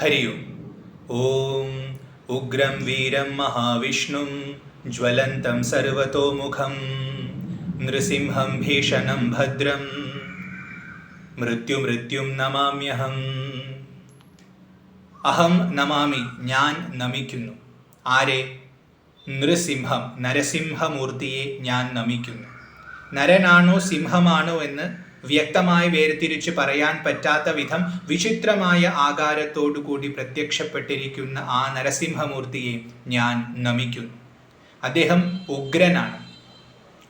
ഹരി ഓം ഉഗ്രം വീരം മഹാവിഷ്ണും ജ്വലന്തം സർവതോമുഖം നൃസിംഹം ഭീഷണം ഭദ്രം മൃത്യുമൃത്യും നമാമ്യഹം അഹം നമാമി ഞാൻ നമിക്കുന്നു ആരെ? നൃസിംഹം നരസിംഹമൂർത്തിയെ ഞാൻ നമിക്കുന്നു നരനാണോ സിംഹമാണോ എന്ന് വ്യക്തമായി വേർതിരിച്ച് പറയാൻ പറ്റാത്ത വിധം വിചിത്രമായ ആകാരത്തോടു കൂടി പ്രത്യക്ഷപ്പെട്ടിരിക്കുന്ന ആ നരസിംഹമൂർത്തിയെ ഞാൻ നമിക്കുന്നു. അദ്ദേഹം ഉഗ്രനാണ്.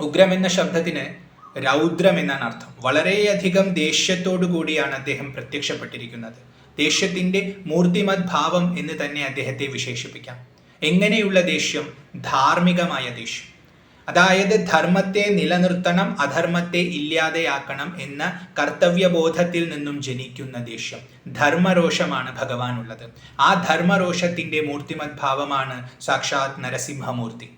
ഉഗ്രം എന്ന ശബ്ദത്തിന് രൗദ്രം എന്നാണ് അർത്ഥം. വളരെയധികം ദേഷ്യത്തോടു കൂടിയാണ് അദ്ദേഹം പ്രത്യക്ഷപ്പെട്ടിരിക്കുന്നത്. ദേഷ്യത്തിന്റെ മൂർത്തിമത് ഭാവം എന്ന് തന്നെ അദ്ദേഹത്തെ വിശേഷിപ്പിക്കാം. എങ്ങനെയുള്ള ദേഷ്യം? ധാർമ്മികമായ ദേഷ്യം. അതായത് ധർമ്മത്തെ നിലനിർത്തണം അധർമ്മത്തെ ഇല്ലാതെയാക്കണം എന്ന കർത്തവ്യബോധത്തിൽ നിന്നും ജനിക്കുന്ന ദേഷ്യം. ധർമ്മരോഷമാണ് ഭഗവാനുള്ളത്. ആ ധർമ്മരോഷത്തിന്റെ മൂർത്തിമത് ഭാവമാണ് സാക്ഷാത് നരസിംഹമൂർത്തി.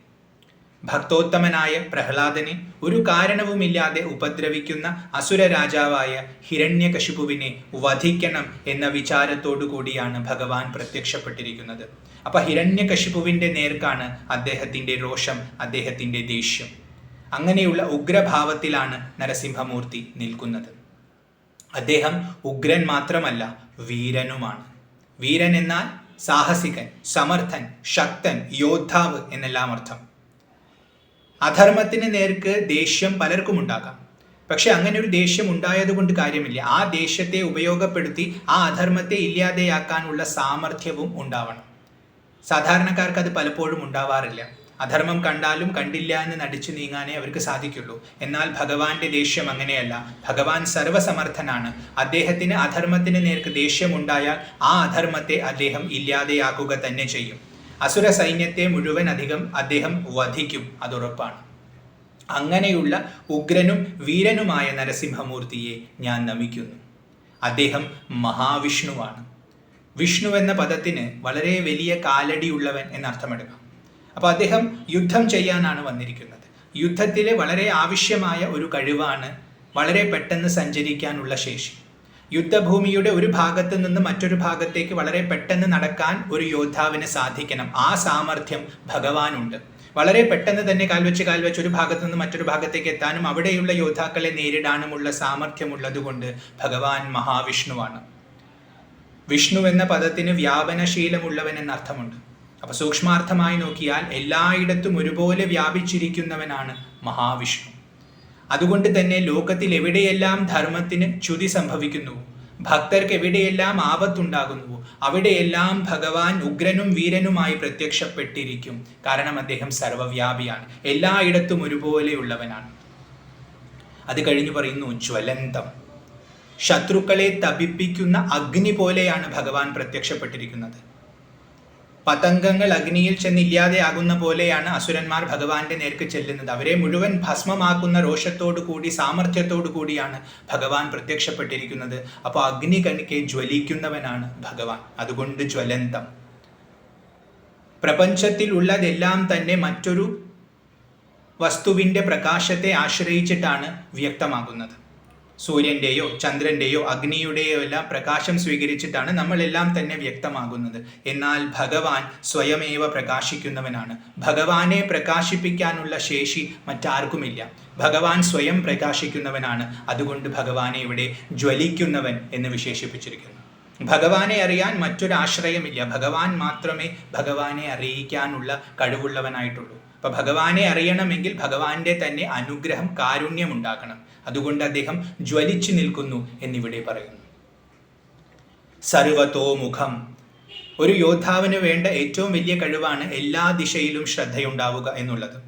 ഭക്തോത്തമനായ പ്രഹ്ലാദനെ ഒരു കാരണവുമില്ലാതെ ഉപദ്രവിക്കുന്ന അസുര രാജാവായ ഹിരണ്യകശിപുവിനെ വധിക്കണം എന്ന വിചാരത്തോടു കൂടിയാണ് ഭഗവാൻ പ്രത്യക്ഷപ്പെട്ടിരിക്കുന്നത്. അപ്പൊ ഹിരണ്യകശിപുവിന്റെ നേർക്കാണ് അദ്ദേഹത്തിന്റെ രോഷം അദ്ദേഹത്തിന്റെ ദേഷ്യം. അങ്ങനെയുള്ള ഉഗ്രഭാവത്തിലാണ് നരസിംഹമൂർത്തി നിൽക്കുന്നത്. അദ്ദേഹം ഉഗ്രൻ മാത്രമല്ല വീരനുമാണ്. വീരൻ എന്നാൽ സാഹസികൻ സമർത്ഥൻ ശക്തൻ യോദ്ധാവ് എന്നെല്ലാം അർത്ഥം. അധർമ്മത്തിന് നേർക്ക് ദേഷ്യം പലർക്കും ഉണ്ടാകാം പക്ഷെ അങ്ങനെ ഒരു ദേഷ്യം ഉണ്ടായതുകൊണ്ട് കാര്യമില്ല. ആ ദേഷ്യത്തെ ഉപയോഗപ്പെടുത്തി ആ അധർമ്മത്തെ ഇല്ലാതെയാക്കാനുള്ള സാമർഥ്യവും ഉണ്ടാവണം. സാധാരണക്കാർക്ക് അത് പലപ്പോഴും ഉണ്ടാവാറില്ല. അധർമ്മം കണ്ടാലും കണ്ടില്ല എന്ന് നടിച്ചു നീങ്ങാനേ അവർക്ക് സാധിക്കുള്ളൂ. എന്നാൽ ഭഗവാന്റെ ദേഷ്യം അങ്ങനെയല്ല. ഭഗവാൻ സർവസമർത്ഥനാണ്. അദ്ദേഹത്തിന് അധർമ്മത്തിന് നേർക്ക് ദേഷ്യമുണ്ടായാൽ ആ അധർമ്മത്തെ അദ്ദേഹം ഇല്ലാതെയാക്കുക തന്നെ ചെയ്യും. അസുര സൈന്യത്തെ മുഴുവൻ അധികം അദ്ദേഹം വധിക്കും അതുറപ്പാണ്. അങ്ങനെയുള്ള ഉഗ്രനും വീരനുമായ നരസിംഹമൂർത്തിയെ ഞാൻ നമിക്കുന്നു. അദ്ദേഹം മഹാവിഷ്ണുവാണ്. വിഷ്ണു എന്ന പദത്തിന് വളരെ വലിയ കാലടിയുള്ളവൻ എന്നർത്ഥമെടുക്കാം. അപ്പോൾ അദ്ദേഹം യുദ്ധം ചെയ്യാനാണ് വന്നിരിക്കുന്നത്. യുദ്ധത്തിൽ വളരെ ആവശ്യമായ ഒരു കഴിവാണ് വളരെ പെട്ടെന്ന് സഞ്ചരിക്കാനുള്ള ശേഷി. യുദ്ധഭൂമിയുടെ ഒരു ഭാഗത്ത് നിന്ന് മറ്റൊരു ഭാഗത്തേക്ക് വളരെ പെട്ടെന്ന് നടക്കാൻ ഒരു യോദ്ധാവിന് സാധിക്കണം. ആ സാമർഥ്യം ഭഗവാനുണ്ട്. വളരെ പെട്ടെന്ന് തന്നെ കാൽവെച്ച് കാൽവെച്ച് ഒരു ഭാഗത്ത് നിന്ന് മറ്റൊരു ഭാഗത്തേക്ക് എത്താനും അവിടെയുള്ള യോദ്ധാക്കളെ നേരിടാനുമുള്ള സാമർഥ്യമുള്ളതുകൊണ്ട് ഭഗവാൻ മഹാവിഷ്ണുവാണ്. വിഷ്ണു എന്ന പദത്തിന് വ്യാപനശീലമുള്ളവൻ എന്ന അർത്ഥമുണ്ട് അപ്പൊ സൂക്ഷ്മാർത്ഥമായി നോക്കിയാൽ എല്ലായിടത്തും ഒരുപോലെ വ്യാപിച്ചിരിക്കുന്നവനാണ് മഹാവിഷ്ണു. അതുകൊണ്ട് തന്നെ ലോകത്തിൽ എവിടെയെല്ലാം ധർമ്മത്തിന് ച്യുതി സംഭവിക്കുന്നു ഭക്തർക്ക് എവിടെയെല്ലാം ആപത്തുണ്ടാകുന്നു അവിടെയെല്ലാം ഭഗവാൻ ഉഗ്രനും വീരനുമായി പ്രത്യക്ഷപ്പെട്ടിരിക്കും. കാരണം അദ്ദേഹം സർവവ്യാപിയാണ് എല്ലായിടത്തും ഒരുപോലെയുള്ളവനാണ്. അത് കഴിഞ്ഞു പറയുന്നു ജ്വലന്തം. ശത്രുക്കളെ തപിപ്പിക്കുന്ന അഗ്നി പോലെയാണ് ഭഗവാൻ പ്രത്യക്ഷപ്പെട്ടിരിക്കുന്നത്. പതംഗങ്ങൾ അഗ്നിയിൽ ചെന്ന് ഇല്ലാതെയാകുന്ന പോലെയാണ് അസുരന്മാർ ഭഗവാന്റെ നേർക്ക് ചെല്ലുന്നത്. അവരെ മുഴുവൻ ഭസ്മമാക്കുന്ന രോഷത്തോടു കൂടി സാമർഥ്യത്തോടു കൂടിയാണ് ഭഗവാൻ പ്രത്യക്ഷപ്പെട്ടിരിക്കുന്നത്. അപ്പോൾ അഗ്നി കണിക്കെ ജ്വലിക്കുന്നവനാണ് ഭഗവാൻ. അതുകൊണ്ട് ജ്വലന്തം. പ്രപഞ്ചത്തിൽ ഉള്ളതെല്ലാം തന്നെ മറ്റൊരു വസ്തുവിന്റെ പ്രകാശത്തെ ആശ്രയിച്ചിട്ടാണ് വ്യക്തമാകുന്നത്. സൂര്യന്റെയോ ചന്ദ്രന്റെയോ അഗ്നിയുടെയോ എല്ലാം പ്രകാശം സ്വീകരിച്ചിട്ടാണ് നമ്മളെല്ലാം തന്നെ വ്യക്തമാകുന്നത്. എന്നാൽ ഭഗവാൻ സ്വയമേവ പ്രകാശിക്കുന്നവനാണ്. ഭഗവാനെ പ്രകാശിപ്പിക്കാനുള്ള ശേഷി മറ്റാർക്കുമില്ല. ഭഗവാൻ സ്വയം പ്രകാശിക്കുന്നവനാണ്. അതുകൊണ്ട് ഭഗവാനെ ഇവിടെ ജ്വലിക്കുന്നവൻ എന്ന് വിശേഷിപ്പിച്ചിരിക്കുന്നു. ഭഗവാനെ അറിയാൻ മറ്റൊരാശ്രയമില്ല. ഭഗവാൻ മാത്രമേ ഭഗവാനെ അറിയിക്കാനുള്ള കഴിവുള്ളവനായിട്ടുള്ളൂ. അപ്പൊ ഭഗവാനെ അറിയണമെങ്കിൽ ഭഗവാന്റെ തന്നെ അനുഗ്രഹം കാരുണ്യം ഉണ്ടാക്കണം അതുകൊണ്ട് അദ്ദേഹം ജ്വലിച്ചു നിൽക്കുന്നു എന്നിവിടെ പറയുന്നു. സർവതോമുഖം ഒരു യോദ്ധാവിന് വേണ്ട ഏറ്റവും വലിയ കഴിവാണ് എല്ലാ ദിശയിലും ശ്രദ്ധയുണ്ടാവുക എന്നുള്ളത്.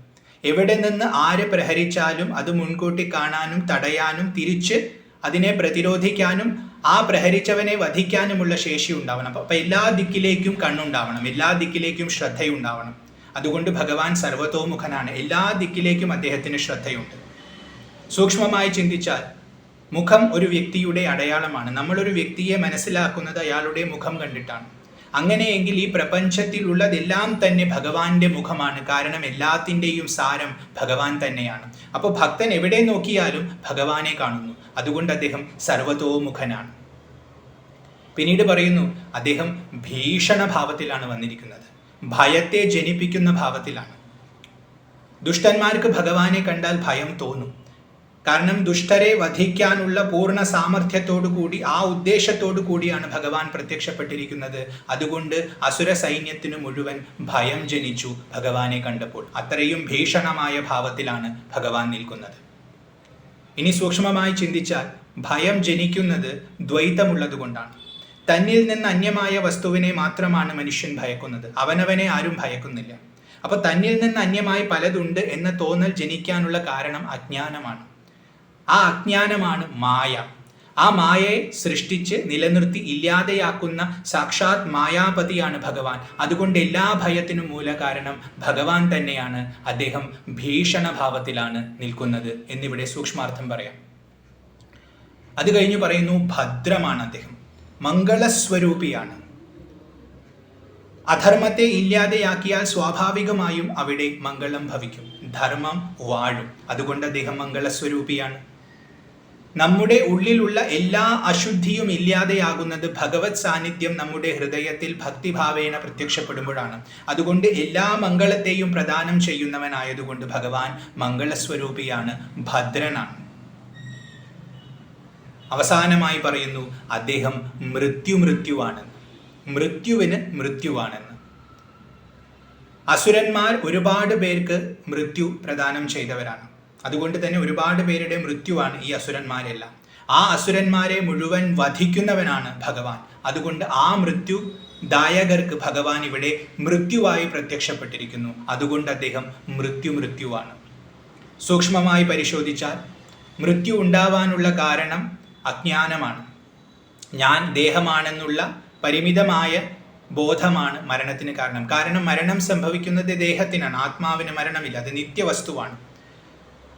എവിടെ നിന്ന് ആര് പ്രഹരിച്ചാലും അത് മുൻകൂട്ടി കാണാനും തടയാനും തിരിച്ച് അതിനെ പ്രതിരോധിക്കാനും ആ പ്രഹരിച്ചവനെ വധിക്കാനുമുള്ള ശേഷി ഉണ്ടാവണം അപ്പൊ എല്ലാ ദിക്കിലേക്കും കണ്ണുണ്ടാവണം എല്ലാ ദിക്കിലേക്കും ശ്രദ്ധയുണ്ടാവണം. അതുകൊണ്ട് ഭഗവാൻ സർവതോമുഖനാണ്. എല്ലാ ദിക്കിലേക്കും അദ്ദേഹത്തിന് ശ്രദ്ധയുണ്ട്. സൂക്ഷ്മമായി ചിന്തിച്ചാൽ മുഖം ഒരു വ്യക്തിയുടെ അടയാളമാണ്. നമ്മളൊരു വ്യക്തിയെ മനസ്സിലാക്കുന്നത് അയാളുടെ മുഖം കണ്ടിട്ടാണ്. അങ്ങനെയെങ്കിൽ ഈ പ്രപഞ്ചത്തിലുള്ളതെല്ലാം തന്നെ ഭഗവാന്റെ മുഖമാണ്. കാരണം എല്ലാത്തിന്റെയും സാരം ഭഗവാൻ തന്നെയാണ്. അപ്പോൾ ഭക്തൻ എവിടെ നോക്കിയാലും ഭഗവാനെ കാണുന്നു. അതുകൊണ്ട് അദ്ദേഹം സർവതോമുഖനാണ്. പിന്നീട് പറയുന്നു അദ്ദേഹം ഭീഷണ ഭാവത്തിലാണ് വന്നിരിക്കുന്നത്. ഭയത്തെ ജനിപ്പിക്കുന്ന ഭാവത്തിലാണ്. ദുഷ്ടന്മാർക്ക് ഭഗവാനെ കണ്ടാൽ ഭയം തോന്നും. കാരണം ദുഷ്ടരെ വധിക്കാനുള്ള പൂർണ സാമർഥ്യത്തോടു കൂടി ആ ഉദ്ദേശത്തോടു കൂടിയാണ് ഭഗവാൻ പ്രത്യക്ഷപ്പെട്ടിരിക്കുന്നത്. അതുകൊണ്ട് അസുര സൈന്യത്തിന് മുഴുവൻ ഭയം ജനിച്ചു ഭഗവാനെ കണ്ടപ്പോൾ. അത്രയും ഭീഷണമായ ഭാവത്തിലാണ് ഭഗവാൻ നിൽക്കുന്നത്. ഇനി സൂക്ഷ്മമായി ചിന്തിച്ചാൽ ഭയം ജനിക്കുന്നത് ദ്വൈതമുള്ളത് കൊണ്ടാണ് തന്നിൽ നിന്ന് അന്യമായ വസ്തുവിനെ മാത്രമാണ് മനുഷ്യൻ ഭയക്കുന്നത്. അവനവനെ ആരും ഭയക്കുന്നില്ല. അപ്പൊ തന്നിൽ നിന്ന് അന്യമായി പലതുണ്ട് എന്ന തോന്നൽ ജനിക്കാനുള്ള കാരണം അജ്ഞാനമാണ്. ആ അജ്ഞാനമാണ് മായ. ആ മായയെ സൃഷ്ടിച്ച് നിലനിർത്തി ഇല്ലാതെയാക്കുന്ന സാക്ഷാത് മായാപതിയാണ് ഭഗവാൻ. അതുകൊണ്ട് എല്ലാ ഭയത്തിനും മൂല കാരണം ഭഗവാൻ തന്നെയാണ്. അദ്ദേഹം ഭീഷണഭാവത്തിലാണ് നിൽക്കുന്നത് എന്നിവിടെ സൂക്ഷ്മാർത്ഥം പറയാം. അത് കഴിഞ്ഞു പറയുന്നു ഭദ്രമാണ് അദ്ദേഹം. മംഗളസ്വരൂപിയാണ്. അധർമ്മത്തെ ഇല്ലാതെയാക്കിയാൽ സ്വാഭാവികമായും അവിടെ മംഗളം ഭവിക്കും. ധർമ്മം വാഴും. അതുകൊണ്ട് അദ്ദേഹം മംഗളസ്വരൂപിയാണ്. നമ്മുടെ ഉള്ളിലുള്ള എല്ലാ അശുദ്ധിയും ഇല്ലാതെയാകുന്നത് ഭഗവത് സാന്നിധ്യം നമ്മുടെ ഹൃദയത്തിൽ ഭക്തിഭാവേന പ്രത്യക്ഷപ്പെടുമ്പോഴാണ്. അതുകൊണ്ട് എല്ലാ മംഗളത്തെയും പ്രദാനം ചെയ്യുന്നവനായതുകൊണ്ട് ഭഗവാൻ മംഗളസ്വരൂപിയാണ് ഭദ്രനാണ്. അവസാനമായി പറയുന്നു അദ്ദേഹം മൃത്യു മൃത്യുവാണ്. മൃത്യുവിന് മൃത്യുവാണെന്ന്. അസുരന്മാർ ഒരുപാട് പേർക്ക് മൃത്യു പ്രദാനം ചെയ്തവരാണ്. അതുകൊണ്ട് തന്നെ ഒരുപാട് പേരുടെ മൃത്യുവാണ് ഈ അസുരന്മാരെല്ലാം. ആ അസുരന്മാരെ മുഴുവൻ വധിക്കുന്നവനാണ് ഭഗവാൻ. അതുകൊണ്ട് ആ മൃത്യു ദായകർക്ക് ഭഗവാൻ ഇവിടെ മൃത്യുവായി പ്രത്യക്ഷപ്പെട്ടിരിക്കുന്നു. അതുകൊണ്ട് അദ്ദേഹം മൃത്യു മൃത്യുവാണ്. സൂക്ഷ്മമായി പരിശോധിച്ചാൽ മൃത്യു ഉണ്ടാവാനുള്ള കാരണം അജ്ഞാനമാണ്. ഞാൻ ദേഹമാണെന്നുള്ള പരിമിതമായ ബോധമാണ് മരണത്തിന് കാരണം. കാരണം മരണം സംഭവിക്കുന്നത് ദേഹത്തിനാണ്. ആത്മാവിന് മരണമില്ല. അത് നിത്യവസ്തുവാണ്.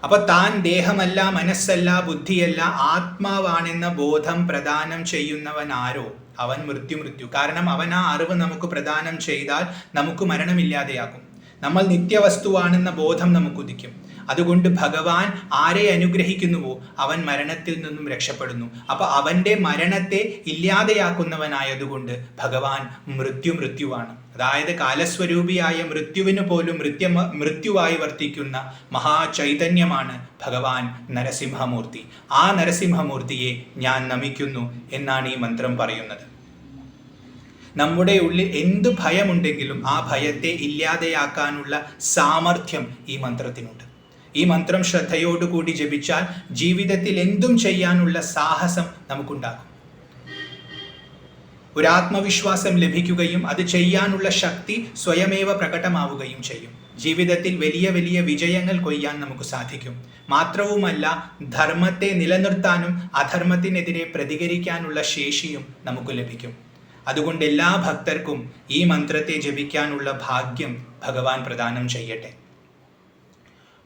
അപ്പൊ താൻ ദേഹമല്ല മനസ്സല്ല ബുദ്ധിയല്ല ആത്മാവാണെന്ന ബോധം പ്രദാനം ചെയ്യുന്നവൻ ആരോ? അവൻ മൃത്യു മൃത്യു. കാരണം അവൻ ആ അറിവ് നമുക്ക് പ്രദാനം ചെയ്താൽ നമുക്ക് മരണമില്ലാതെയാകും. നമ്മൾ നിത്യവസ്തുവാണെന്ന ബോധം നമുക്ക് ഉദിക്കും അതുകൊണ്ട് ഭഗവാൻ ആരെ അനുഗ്രഹിക്കുന്നുവോ അവൻ മരണത്തിൽ നിന്നും രക്ഷപ്പെടുന്നു. അപ്പൊ അവന്റെ മരണത്തെ ഇല്ലാതെയാക്കുന്നവനായതുകൊണ്ട് ഭഗവാൻ മൃത്യു മൃത്യുവാണ്. അതായത് കാലസ്വരൂപിയായ മൃത്യുവിന് പോലും മൃത്യ മൃത്യുവായി വർത്തിക്കുന്ന മഹാചൈതന്യമാണ് ഭഗവാൻ നരസിംഹമൂർത്തി. ആ നരസിംഹമൂർത്തിയെ ഞാൻ നമിക്കുന്നു എന്നാണ് ഈ മന്ത്രം പറയുന്നത്. നമ്മുടെ ഉള്ളിൽ എന്ത് ഭയമുണ്ടെങ്കിലും ആ ഭയത്തെ ഇല്ലാതെയാക്കാനുള്ള സാമർഥ്യം ഈ മന്ത്രത്തിനുണ്ട്. ഈ മന്ത്രം ശ്രദ്ധയോടുകൂടി ജപിച്ചാൽ ജീവിതത്തിൽ എന്തും ചെയ്യാനുള്ള സാഹസം നമുക്കുണ്ടാകും. ഒരു ആത്മവിശ്വാസം ലഭിക്കുകയും അത് ചെയ്യാനുള്ള ശക്തി സ്വയമേവ പ്രകടമാവുകയും ചെയ്യും. ജീവിതത്തിൽ വലിയ വലിയ വിജയങ്ങൾ കൊയ്യാൻ നമുക്ക് സാധിക്കും. മാത്രവുമല്ല ധർമ്മത്തെ നിലനിർത്താനും അധർമ്മത്തിനെതിരെ പ്രതികരിക്കാനുള്ള ശേഷിയും നമുക്ക് ലഭിക്കും. അതുകൊണ്ട് എല്ലാ ഭക്തർക്കും ഈ മന്ത്രത്തെ ജപിക്കാനുള്ള ഭാഗ്യം ഭഗവാൻ പ്രദാനം ചെയ്യട്ടെ.